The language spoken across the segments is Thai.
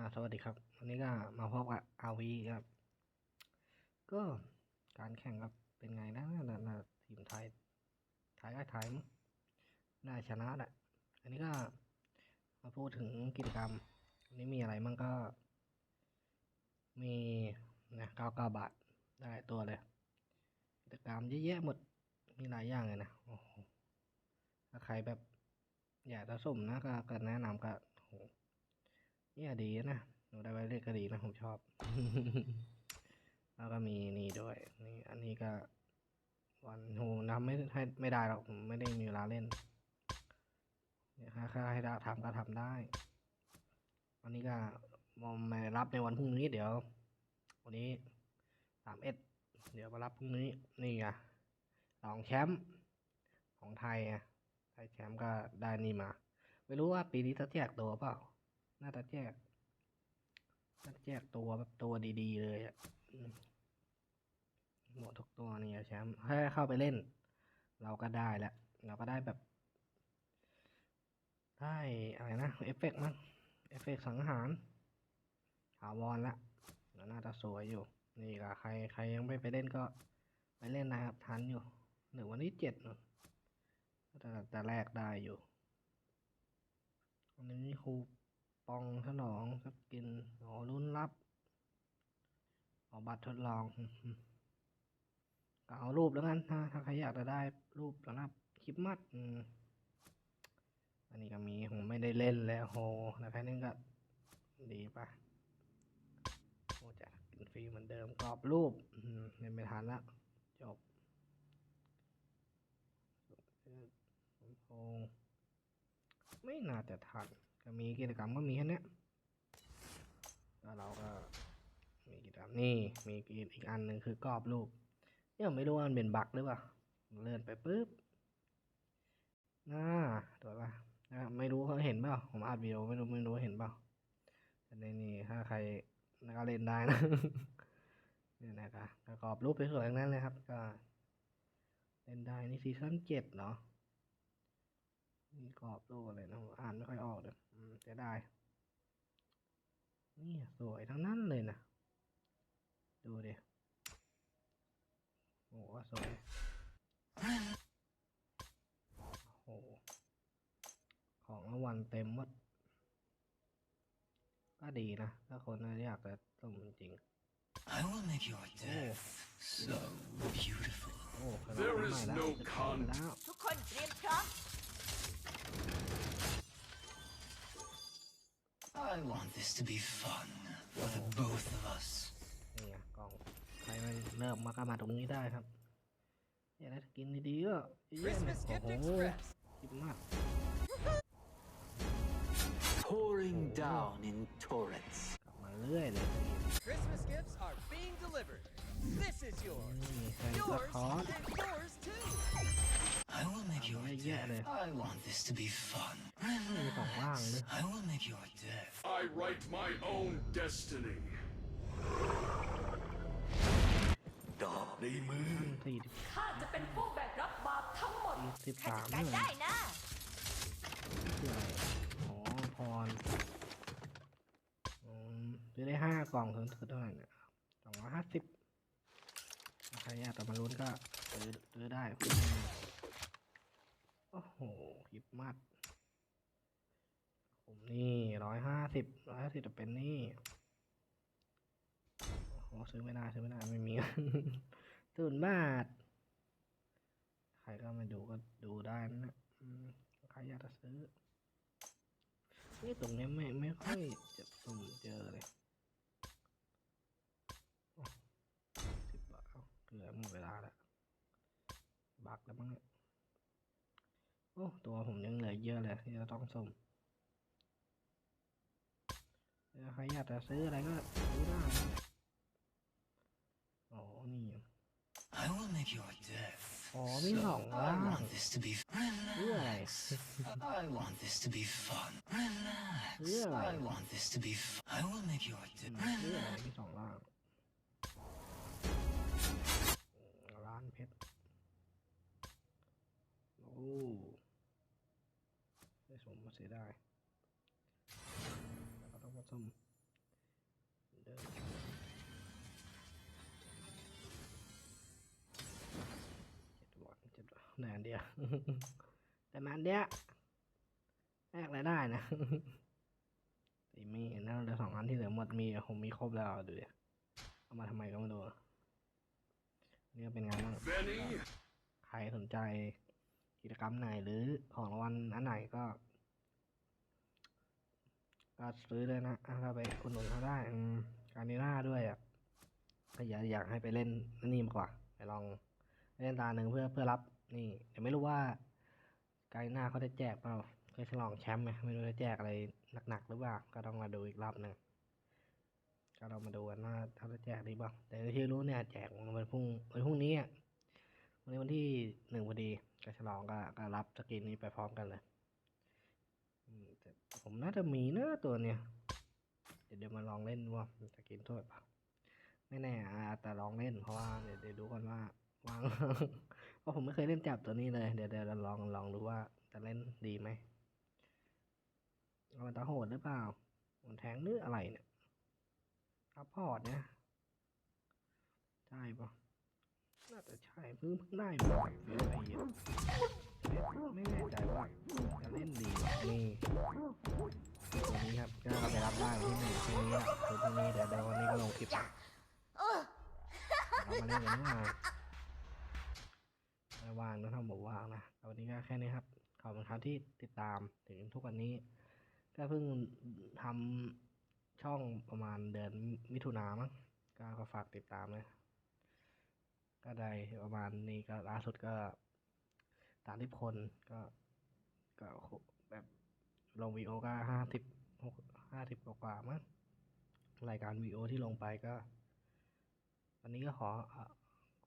อ่าสวัสดีครับ วันนี้ก็มาพบกับอาวีครับ ก็การแข่งครับเป็นไงนะน่าน่าทีมไทยไทยก็ไทยมั้งน่าชนะแหละอันนี้ก็มาพูดถึงกิจกรรมวันนี้มีอะไรมั่งก็ มีนะเก้าเก้าบาทได้ตัวเลย กิจกรรมเยอะแยะหมดมีหลายอย่างเลยนะโอ้โหถ้าใครแบบอยากจะสมนะก็ก็แนะนำก็ เนี่ยดีนะหนูได้ไว้เลขก็ดีนะผมชอบ แล้วก็มีนี่ด้วย นี่อันนี้ก็วันโหนำไม่ให้ไม่ได้หรอกผมไม่ได้มีเวลาเล่นเนี่ยถ้าให้ได้ทำก็ทำได้วันนี้ก็มอมมารับในวันพรุ่งนี้เดี๋ยว วันนี้สามเอ็ดเดี๋ยวมารับพรุ่งนี้นี่ไงรองแชมป์ของไทยไงไทยแชมป์ก็ได้นี่มา ไม่รู้ว่าปีนี้จะแจกตัวเปล่า น่าจะแจกน่าจะแจกตัวแบบตัวดีๆ เลยอะอืมหมดทุกตัวนี่แชมป์ให้เข้าไปเล่น เราก็ได้แล้วเราก็ได้แบบ ได้อะไรนะเอฟเฟกต์มั้งเอฟเฟกต์สังหารถาวรละแล้วน่าจะสวยอยู่ นี่ก็ใครใครยังไม่ไปเล่นก็ไปเล่นนะครับทันอยู่หนึ่งวันที่เจ็ดเนอะแต่แต่แรกได้อยู่อันนี้ครู องถนองสกินอ๋อรุ่นรับออกบัตรทดลองก็เอารูปแล้วกันถ้าถ้าใครอยากจะได้รูปสำหรับคลิปมัดอันนี้ก็มีผมไม่ได้เล่นแล้วโหแต่แค่นี้ก็ดีปะโอ้จะกินฟรีเหมือนเดิมกรอบรูปอืมเล่นไม่ทันละจบโพงไม่น่าจะทัน็มีกิจกรรมก็มีแค่นี้แล้วเราก็มีกิจกรรมนี่มีอีกอันหนึ่งคือกรอบรูปเนี่ยไม่รู้ว่ามันเป็นบั๊กหรือเปล่าเลื่อนไปปุ๊บน่าตัวป่ะนะไม่รู้เขาเห็นเปล่าผมอัดวิดีโอไม่รู้ไม่รู้เห็นเปล่าแต่ในนี้ถ้าใครก็เล่นได้นะเนี่ยนะครับก็กรอบรูปไปสวยๆทั้งนั้นเลยครับ ก็ เล่นได้นี่ซีซั่นเจ็ดเนาะนี่กรอบรูปอะไรนะอ่านไม่ค่อยออกเลยอืมเสียดาย นี่สวยทั้งนั้นเลยนะ ดูดิ โอ้โหสวย โอ้โหของรางวัลเต็มหมด ก็ดีนะ ถ้าคนอยากจะสมจริง I will make your death so beautiful. โอ้ขนาด There นี้ is ใหม่แล้ว no จะเข้าไปแล้วทุกคนเตรียมพร้อม I want this to be fun for the both of us. นี่ไงกล่อง ใครมันเริ่มมาก็มาตรงนี้ได้ครับ อยากได้สกินดีๆก็เยอะๆเลย Christmas โอ้ gift โห express คิดมาก pouring down in torrents. กลับมาเรื่อยเลย Christmas gifts are being delivered This is yours นี่แฟนสะ yours ท้อน and yours too I will make your yeah, yeah, death. I want this to be fun. มีสองล่างเลย I will make your death. I write my own destiny. ดอกในมือสี่ข้าจะเป็นผู้แบกรับบาปทั้งหมดสิบข้าสาม จัดเลการยได้นะคืออะไรอ๋อพรอืมซื้อได้ห้ากล่องถึงถือเท่าไหร่เนี่ยสองร้อยห้าสิบใครอยากจะมาลุ้นก็ซื้อซื้อได้ โอ้โหคลิปมัดผม นี่ร้อยห้าสิบร้อยห้าสิบจะเป็นนี่โอ้ซื้อไม่ได้ซื้อไม่ได้ไม่มีศูนย์บาท ใครก็มาดูก็ดูได้นะใครอยากจะซื้อนี่ตรงนี้ไม่ไม่ค่อยจะสุ่มเจอเลยสิบบาทเกลือหมดเวลาแล้วบักแล้วมั้งเนี่ยโอ้ตัวผมยังเหลือเยอะเลยที่จะต้องสุ่ม ใครอยากจะซื้ออะไรก็ซื้อได้นะอ๋อนี่ I will make your death. อ๋อมีสองล่า I ง want this to be Really? relax. I want this to be fun. Relax. Really? I want this to be fun. I will make your อืม death. ซื้ออะไร Relax. มีสองล่างอืมร้านเพชรโอ้ได้สมมาเสียได้ เราต้องเดินเจ็ดวันเจ็ดวันได้อันเดียวแต่มันเดียวแลกอะไได้นะตีมีนั่นเหลือสองอันที่เหลือหมดมีผมมีครบแล้วดูดิเอามาทำไมก็ไม่รู้นี่เป็นงานบ้างใครสนใจกิจกรรมไหนหรือของรางวัลอันไหนก็ ก็ซื้อเลยนะอะก็ไปอุดหนุนเขาได้การนีน่าด้วยอะอยากอยากให้ไปเล่นนี่มากกว่า ไปลองเล่นตาหนึ่งเพื่อเพื่อรับนี่แต่ไม่รู้ว่าการนีน่าเขาได้แจกเปล่าเพื่อฉลองแชมป์ไหมไม่รู้จะแจกอะไรหนักๆหรือเปล่าก็ต้องมาดูอีกรอบหนึ่งก็เรามาดูกันว่าเขาจะแจกดีเปล่าแต่ที่รู้เนี่ยแจกวันพรุ่งวันพรุ่งนี้อะวันนี้วันที่หนึ่งพอดีก็ฉลองก็ก็รับสกินนี้ไปพร้อมกันเลย ผมน่าจะมีนะตัวเนี้ยเดี๋ยวเดี๋ยวมาลองเล่นดูว่ามีสกินตัวเปล่าไม่แน่อาจจะลองเล่นเพราะว่าเดี๋ยวเดี๋ยวดูกันว่าวางเพราะผมไม่เคยเล่นจับตัวนี้เลย เดี๋ยวเดี๋ยวเราลองลองดูว่าจะเล่นดีไหมเอามันจะโหดหรือเปล่ามันแทงหรืออะไรเนี่ยซัพพอร์ตเนี่ยใช่ปะน่าจะใช่เพิ่งเพิ่งได้มาเฟียอะไรเงี้ยไม่แน่ใจว่าจะเล่นดี ตัวนี้ครับก็ไปรับได้ที่หนึ่งพรุ่งนี้อะคือพรุ่งนี้เดี๋ยวเดี๋ยววันนี้ก็ลงคลิปเรามาเล่นกันดีกว่าไม่ว่างนะทำบอกว่างนะแต่วันนี้ก็แค่นี้ครับ ขอบคุณครับที่ติดตามถึงทุกวันนี้ ก็เพิ่งทำช่องประมาณเดือนมิถุนามั้งก็ก็ฝากติดตามนะก็ได้ประมาณนี้ก็ล่าสุดก็สามสิบคนก็ก็ ลงวีโอก็ห้าสิบหกห้าสิบกว่ามั้งรายการวีโอที่ลงไปก็วันนี้ก็ขอ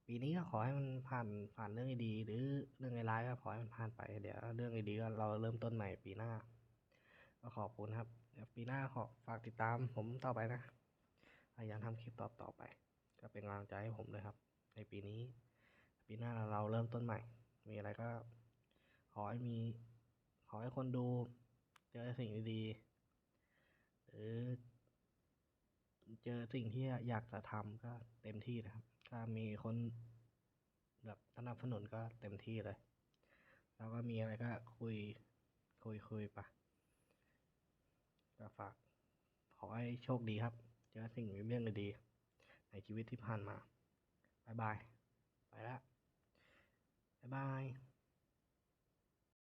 ปีนี้ก็ขอให้มันผ่านผ่านเรื่องดีๆหรือเรื่องร้ายก็ขอให้มันผ่านไปเดี๋ยวเรื่องดีๆก็เราเริ่มต้นใหม่ปีหน้า ก็ขอบคุณครับเดี๋ยวปีหน้าขอฝากติดตามผมต่อไปนะพยายามทำคลิปต่อต่อๆไป ก็เป็นกำลังใจให้ผมด้วยครับ ในปีนี้ ปีหน้าเราเริ่มต้นใหม่ มีอะไรก็ ขอให้มี ขอให้คนดู เจอสิ่งดีๆหรือเจอสิ่งที่อยากจะทำก็เต็มที่นะครับ ถ้ามีคนแบบสนับสนุนก็เต็มที่เลย แล้วก็มีอะไรก็คุยคุยคุยไปก็ฝากขอให้โชคดีครับ เจอสิ่งเรื่องดีๆในชีวิตที่ผ่านมาบายบาย ไปละบายบาย